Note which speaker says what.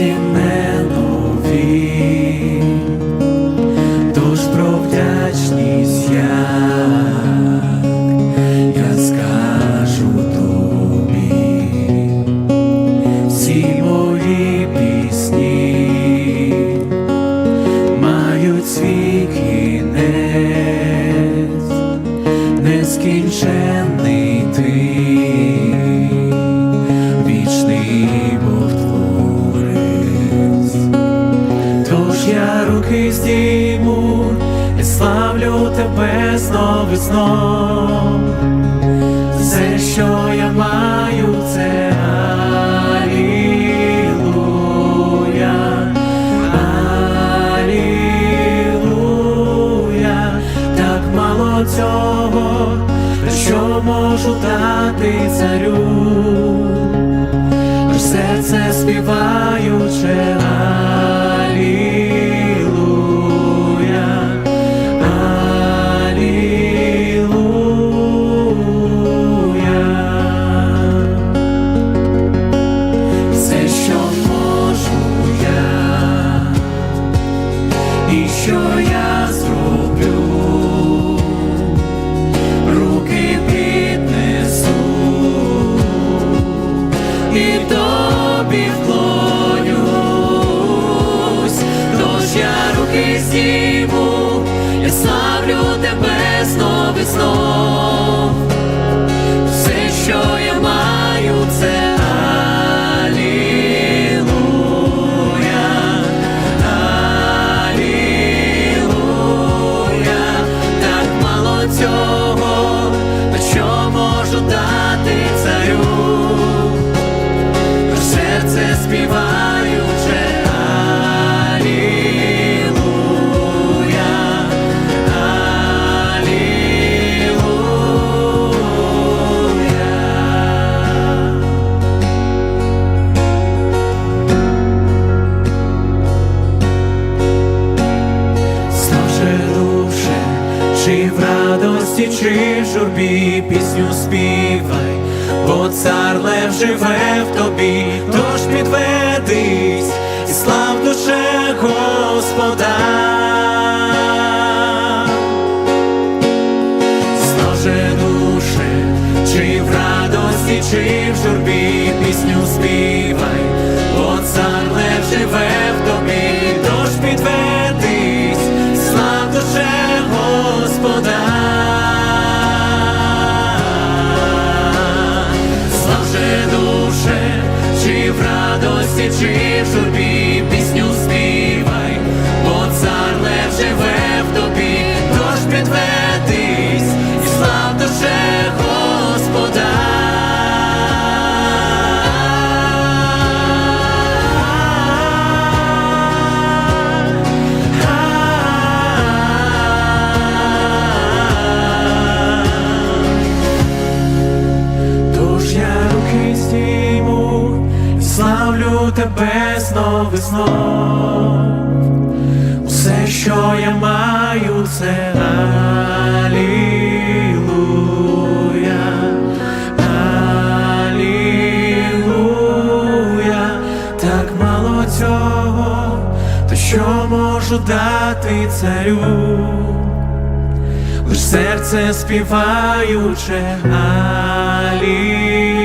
Speaker 1: серці не нові, тож про вдячність я скажу тобі, всі мої пісні мають свій кінець, нескінченний ти. Руки здійму і славлю тебе знов і знов. Все, що я маю, це Алілуя, Алілуя, так мало цього, що можу дати царю. Серце співаюче Алілуя, що я зроблю, руки піднесу. І тобі вклонюсь, серце чи журбі пісню співай, бо цар лев живе в тобі, тож підведись тебе знов і знов. Усе, що я маю, це Алілуя, так мало цього, то що можу дати царю? Лиш серце співаюче Алілуя.